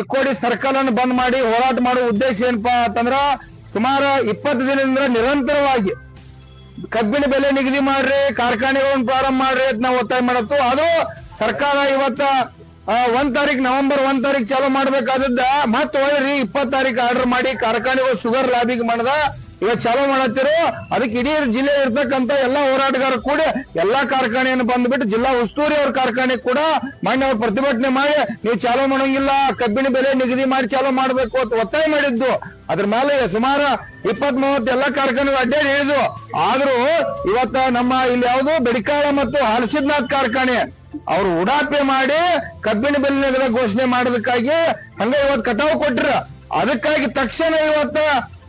Chikkodi circle ಅನ್ನು ಬಂದ್ ಮಾಡಿ ಹೋರಾಟ ಮಾಡುವ ಉದ್ದೇಶ ಏನಪ್ಪಾ ಅಂತಂದ್ರ ಸುಮಾರು ಇಪ್ಪತ್ತು ದಿನದಿಂದ ನಿರಂತರವಾಗಿ ಕಬ್ಬಿನ ಬೆಲೆ ನಿಗದಿ ಮಾಡ್ರಿ, ಕಾರ್ಖಾನೆಗಳನ್ನು ಪ್ರಾರಂಭ ಮಾಡ್ರಿ ಅಂತ ನಾವು ಒತ್ತಾಯ ಮಾಡತ್ತು. ಅದು ಸರ್ಕಾರ ಇವತ್ತ ಒಂದ್ ತಾರೀಕ್ ನವೆಂಬರ್ ಒಂದ್ ತಾರೀಕ್ ಚಾಲೂ ಮಾಡ್ಬೇಕಾದದ್ದ, ಮತ್ತೆ ಒಳ್ಳೆ ಇಪ್ಪತ್ ತಾರೀಕ್ ಆರ್ಡರ್ ಮಾಡಿ ಕಾರ್ಖಾನೆಗಳು ಶುಗರ್ ಲಾಬಿಗೆ ಮಾಡದ ಇವತ್ ಚಾಲೂ ಮಾಡತ್ತಿರೋ, ಅದಕ್ಕೆ ಇಡೀ ಜಿಲ್ಲೆ ಇರ್ತಕ್ಕಂತ ಎಲ್ಲಾ ಹೋರಾಟಗಾರ ಕೂಡ ಎಲ್ಲಾ ಕಾರ್ಖಾನೆಯನ್ನು ಬಂದ್ಬಿಟ್ಟು ಜಿಲ್ಲಾ ಉಸ್ತುವಾರಿ ಅವ್ರ ಕಾರ್ಖಾನೆ ಕೂಡ ಮೊನ್ನೆ ಪ್ರತಿಭಟನೆ ಮಾಡಿ, ನೀವು ಚಾಲೂ ಮಾಡೋಂಗಿಲ್ಲ, ಕಬ್ಬಿನ ಬೆಲೆ ನಿಗದಿ ಮಾಡಿ ಚಾಲೂ ಮಾಡ್ಬೇಕು ಅಂತ ಒತ್ತಾಯ ಮಾಡಿದ್ದು. ಅದ್ರ ಮೇಲೆ ಸುಮಾರು ಇಪ್ಪತ್ ಮೂವತ್ತು ಎಲ್ಲಾ ಕಾರ್ಖಾನೆ ಅಡ್ಡಾಡಿ ಹೇಳಿದ್ವು ಆದ್ರೂ ಇವತ್ತ ನಮ್ಮ ಇಲ್ಲಿ ಯಾವುದು ಬೆಡಿಕಾಳ ಮತ್ತು ಹರ್ಷದ್ನಾಥ್ ಕಾರ್ಖಾನೆ, ಅವ್ರು ಉಡಾಪೆ ಮಾಡಿ ಕಬ್ಬಿನ ಬೆಲೆ ನಿಗದಿ ಘೋಷಣೆ ಮಾಡೋದಕ್ಕಾಗಿ ಹಂಗ ಇವತ್ತು ಕಟಾವು ಕೊಟ್ರ. ಅದಕ್ಕಾಗಿ ತಕ್ಷಣ ಇವತ್ತ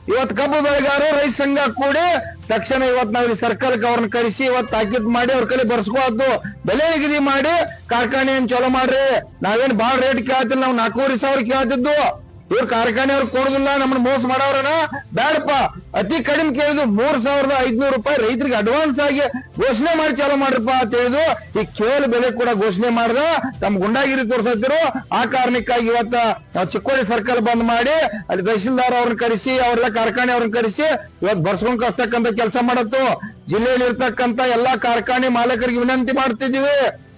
ಇವತ್ ಕಬ್ಬು ಬೆಳೆಗಾರರು ರೈತ ಸಂಘ ಕೂಡಿ ತಕ್ಷಣ ಇವತ್ ನಾವು ಸರ್ಕಾರಕ್ಕೆ ಅವ್ರನ್ನ ಕರೆಸಿ ಇವತ್ ತಾಕೀತ್ ಮಾಡಿ ಅವ್ರ ಕಲಿ ಬರ್ಸ್ಕೋದು ಬೆಲೆ ನಿಗದಿ ಮಾಡಿ ಕಾರ್ಖಾನೆ ಏನ್ ಚಲೋ ಮಾಡ್ರಿ. ನಾವೇನ್ ಬಾಳ ರೇಟ್ ಕೇಳ್ತಿಲ್ಲ, ನಾವು ನಾಲ್ಕೂವರೆ ಸಾವಿರ ಕೇಳ್ತಿದ್ದು. ಇವ್ರ ಕಾರ್ಖಾನೆ ಅವ್ರಿಗೆ ಕೊಡುದಿಲ್ಲ, ನಮ್ಮನ್ನ ಮೋಸ ಮಾಡೋರನ ಬೇಡಪ್ಪ ಅತಿ ಕಡಿಮೆ ಕೇಳಿದ್ರು ಮೂರ್ ಸಾವಿರದ ಐದ್ನೂರು ರೂಪಾಯಿ ರೈತರಿಗೆ ಅಡ್ವಾನ್ಸ್ ಆಗಿ ಘೋಷಣೆ ಮಾಡಿ ಚಾಲೂ ಮಾಡ್ರಪ್ಪ ಅಂತ ಹೇಳಿದ್ರು. ಈ ಕೇವಲ ಬೆಲೆ ಕೂಡ ಘೋಷಣೆ ಮಾಡ್ದ. ತಮ್ಮ ಗುಂಡಾಗಿರಿ ತೋರ್ಸತ್ತಿರು. ಆ ಕಾರಣಕ್ಕಾಗಿ ಇವತ್ತ ನಾವು ಚಿಕ್ಕೋಡಿ ಸರ್ಕಲ್ ಬಂದ್ ಮಾಡಿ, ಅಲ್ಲಿ ತಹಶೀಲ್ದಾರ್ ಅವ್ರನ್ನ ಕರೆಸಿ, ಅವ್ರೆಲ್ಲ ಕಾರ್ಖಾನೆ ಅವ್ರನ್ನ ಕರೆಸಿ ಇವತ್ತು ಬರ್ಸ್ಕೊಂಡ್ ಕಳ್ಸ್ತಕ್ಕಂತ ಕೆಲಸ ಮಾಡತ್ತು. ಜಿಲ್ಲೆಯಲ್ಲಿ ಇರ್ತಕ್ಕಂತ ಎಲ್ಲಾ ಕಾರ್ಖಾನೆ ಮಾಲೀಕರಿಗೆ ವಿನಂತಿ ಮಾಡ್ತಿದೀವಿ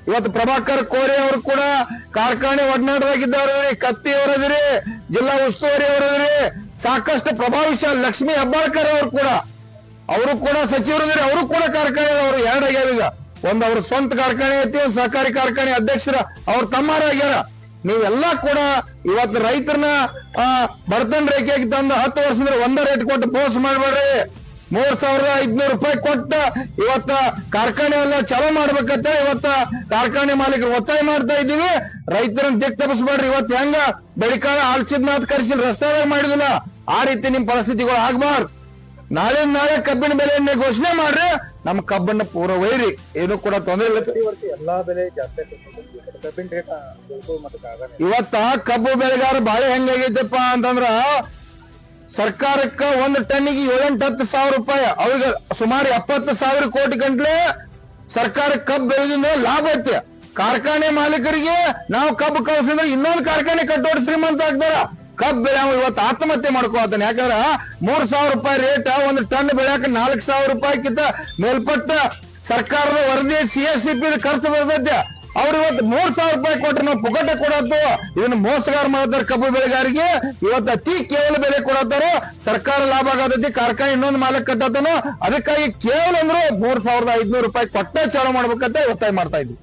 ಇವತ್ತು ಪ್ರಭಾಕರ್ ಕೋರೆ ಅವರು ಕೂಡ ಕಾರ್ಖಾನೆ ಒಡನಾಡವಾಗಿದ್ದವ್ರಿ ಕತ್ತಿ ಅವರದ್ರಿ, ಜಿಲ್ಲಾ ಉಸ್ತುವಾರಿ ಅವರದ್ರಿ, ಸಾಕಷ್ಟು ಪ್ರಭಾವಶಾಲಿ ಲಕ್ಷ್ಮಿ ಹೆಬ್ಬಾಳ್ಕರ್ ಅವರು ಕೂಡ. ಅವರು ಕೂಡ ಸಚಿವರದ್ರಿ ಅವರು ಕೂಡ ಕಾರ್ಖಾನೆ ಅವರು ಎರಡು ಆಗ್ಯಾರ ಈಗ. ಒಂದ್ ಅವ್ರ ಸ್ವಂತ ಕಾರ್ಖಾನೆ ಐತಿ, ಒಂದ್ ಸಹಕಾರಿ ಕಾರ್ಖಾನೆ ಅಧ್ಯಕ್ಷರ ಅವ್ರ ತಮ್ಮಾರ ಆಗ್ಯಾರ. ನೀವೆಲ್ಲಾ ಕೂಡ ಇವತ್ತು ರೈತರನ್ನ ಬರ್ತನ್ ರೇಖೆಗೆ ತಂದು ಹತ್ತು ವರ್ಷದಿಂದ ಒಂದ ರೇಟ್ ಕೊಟ್ಟು ಪೋಸ್ಟ್ ಮಾಡ್ಬೇಡ್ರಿ. ಮೂರ್ ಸಾವಿರದ ಐದ್ನೂರು ರೂಪಾಯಿ ಕೊಟ್ಟ ಇವತ್ತ ಕಾರ್ಖಾನೆ ಎಲ್ಲ ಚಾಲೂ ಮಾಡ್ಬೇಕಂತ ಇವತ್ತ ಕಾರ್ಖಾನೆ ಮಾಲೀಕರು ಒತ್ತಾಯ ಮಾಡ್ತಾ ಇದೀವಿ ರೈತರನ್ನ ದಿಕ್ ತಪ್ಪಿಸ್ಬೇಡ್ರಿ ಇವತ್ತು ಹೆಂಗ ಬೆಳಿಕಾಳ ಆಲ್ಸಿದ್ ಮಾತು ಕರೆಸಿ ರಸ್ತೆ ಮಾಡಿದಿಲ್ಲ. ಆ ರೀತಿ ನಿಮ್ ಪರಿಸ್ಥಿತಿಗಳು ಆಗ್ಬಾರ್ದು. ನಾಳೆ ನಾಳೆ ಕಬ್ಬಿನ ಬೆಲೆಯನ್ನೇ ಘೋಷಣೆ ಮಾಡ್ರಿ. ನಮ್ ಕಬ್ಬನ್ನ ಪೂರ ಒಯ್ರಿ. ಏನು ಕೂಡ ತೊಂದರೆ ಇಲ್ಲ. ಎಲ್ಲಾ ಬೆಲೆ ಜಾಸ್ತಿ ಇವತ್ತ ಕಬ್ಬು ಬೆಳೆಗಾರ ಬಾಳೆ ಹೆಂಗಾಗೈತಪ್ಪ ಅಂತಂದ್ರ ಸರ್ಕಾರಕ್ಕ ಒಂದು ಟನ್ನಿಗೆ ಏಳೆಂಟು ಹತ್ತು ಸಾವಿರ ರೂಪಾಯಿ. ಅವ್ರಿಗೆ ಸುಮಾರು ಎಪ್ಪತ್ತು ಸಾವಿರ ಕೋಟಿ ಗಂಟ್ಲೆ ಸರ್ಕಾರ ಕಬ್ಬು ಬೆಳೆದಿಂದ ಲಾಭ ಐತೆ. ಕಾರ್ಖಾನೆ ಮಾಲೀಕರಿಗೆ ನಾವು ಕಬ್ಬು ಕಳ್ಸಿದ್ರೆ ಇನ್ನೊಂದು ಕಾರ್ಖಾನೆ ಕಟ್ಟೋಡ್ ಶ್ರೀಮಂತ ಆಗ್ತಾರ. ಕಬ್ಬು ಬೆಳೆ ಇವತ್ತು ಆತ್ಮಹತ್ಯೆ ಮಾಡ್ಕೋತಾನೆ ಯಾಕಂದ್ರ ಮೂರ್ ಸಾವಿರ ರೂಪಾಯಿ ರೇಟ್, ಒಂದು ಟನ್ ಬೆಳೆಯಕ ನಾಲ್ಕು ಸಾವಿರ ಕಿತ್ತ ಮೇಲ್ಪಟ್ಟ ಸರ್ಕಾರದ ವರದಿ ಸಿ ಎಸ್ ಸಿ ಪಿ ಖರ್ಚು ಬರ್ತೈತೆ. ಅವ್ರು ಇವತ್ತು ಮೂರ್ ಸಾವಿರ ರೂಪಾಯಿ ಕೊಟ್ರೆ ನಾವು ಪುಕಟೆ ಕೊಡೋದು. ಇದನ್ನ ಮೋಸಗಾರ ಮಾಡ್ತಾರೆ ಕಬ್ಬು ಬೆಳೆಗಾರಿಗೆ ಇವತ್ತು ಅತಿ ಕೇವಲ ಬೆಲೆ ಕೊಡತ್ತಾರೋ ಸರ್ಕಾರ ಲಾಭ ಆಗತೈತಿ ಕಾರ್ಖಾನೆ ಇನ್ನೊಂದು ಮಾಲಕ್ ಕಟ್ಟತನೋ ಅದಕ್ಕಾಗಿ ಕೇವಲ ಅಂದ್ರೆ ಮೂರ್ ಸಾವಿರದ ಐದ್ನೂರು ರೂಪಾಯಿ ಕೊಟ್ಟೆ ಚಾಲು ಮಾಡ್ಬೇಕಂತ ಒತ್ತಾಯ ಮಾಡ್ತಾ ಇದ್ವಿ.